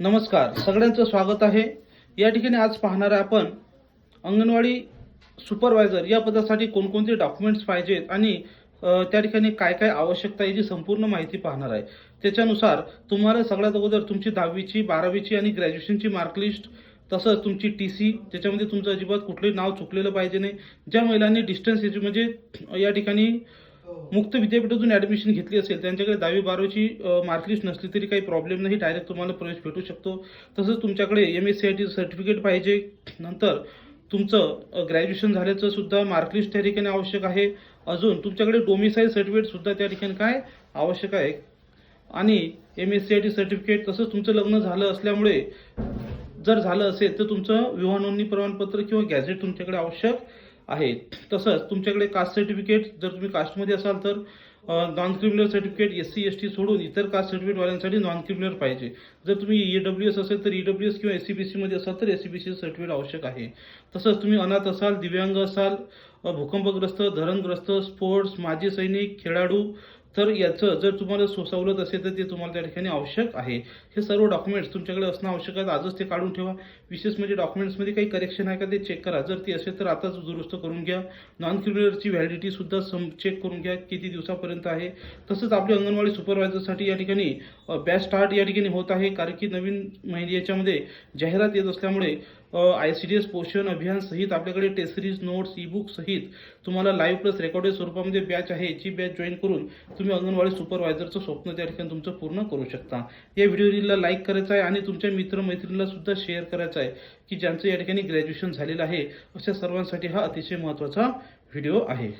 नमस्कार. सगळ्यांचं स्वागत आहे. या ठिकाणी आज पाहणार आहे आपण अंगणवाडी सुपरवायझर या पदासाठी कोणकोणते डॉक्युमेंट्स पाहिजेत आणि त्या ठिकाणी काय काय आवश्यकता याची संपूर्ण माहिती पाहणार आहे. त्याच्यानुसार तुम्हाला सगळ्यात अगोदर तुमची दहावीची बारावीची आणि ग्रॅज्युएशनची मार्कलिस्ट तसंच तुमची टी सी त्याच्यामध्ये तुमचं अजिबात कुठलंही नाव चुकलेलं पाहिजे नाही. ज्या महिलांनी डिस्टन्स म्हणजे या ठिकाणी मुक्त विद्यापीठातून ॲडमिशन घेतली असेल त्यांच्याकडे दहावी बारावीची मार्कलिस्ट नसली तरी काही प्रॉब्लेम नाही. डायरेक्ट तुम्हाला प्रवेश भेटू शकतो. तसंच तुमच्याकडे M S C I T certificate पाहिजे. नंतर तुमचं ग्रॅज्युएशन झाल्याचं सुद्धा मार्कलिस्ट त्या ठिकाणी आवश्यक आहे. अजून तुमच्याकडे डोमिसाईल सर्टिफिकेट सुद्धा त्या ठिकाणी काय? आवश्यक आहे. आणि M S C I T certificate तसंच तुमचं लग्न झालं असल्यामुळे जर झालं असेल तर तुमचं विवाह नोंदणी प्रमाणपत्र किंवा गॅझेट तुमच्याकडे आवश्यक आहे तसंच तुमच्याकडे कास्ट सर्टिफिकेट जर तुम्ही कास्टमध्ये असाल तर non criminal certificate S C S T सोडून इतर कास्ट सर्टिफिकेटवाल्यांसाठी नॉन क्रिमिनल पाहिजे. जर तुम्ही ई डब्ल्यू एस असेल तर ई डब्ल्यू एस किंवा एस सी बी सीमध्ये असाल तर S C B C certificate आवश्यक आहे. तसंच तुम्ही अनाथ असाल दिव्यांग असाल भूकंपग्रस्त धरणग्रस्त स्पोर्ट्स माजी सैनिक खेळाडू तर याचं जर तुम्हाला सो- सवलत असेल तर ते तुम्हाला त्या ठिकाणी आवश्यक आहे. हे सर्व डॉक्युमेंट्स तुमच्याकडे असणं आवश्यक आहे. आजच ते काढून ठेवा. विशेष म्हणजे डॉक्युमेंट्समध्ये काही करेक्शन आहे का ते चेक करा. जर ती असेल तर आताच दुरुस्त करून घ्या. नॉन क्रिमिनलची व्हॅलिडिटी सुद्धा सम चेक करून घ्या. किती दिवसापर्यंत आहे. तसंच आपली अंगणवाडी सुपरवायझरसाठी या ठिकाणी बॅच स्टार्ट या ठिकाणी होत आहे. कारण की नवीन महिने याच्यामध्ये जाहिरात येत असल्यामुळे आय सी डी एस पोषण अभियान सहित आपल्याकडे test series notes e book सहित तुम्हाला लाईव्ह प्लस रेकॉर्डेड स्वरूपामध्ये बॅच आहे. जी बॅच जॉईन करून तुम्ही अंगणवाडी सुपरवायझरचं स्वप्न त्या ठिकाणी तुमचं पूर्ण करू शकता. या व्हिडिओला लाईक करायचं आहे आणि तुमच्या मित्रमैत्रिणीला सुद्धा शेअर करायचं आहे की ज्यांचं या ठिकाणी ग्रॅज्युएशन झालेलं आहे. अशा सर्वांसाठी हा अतिशय महत्त्वाचा व्हिडिओ आहे.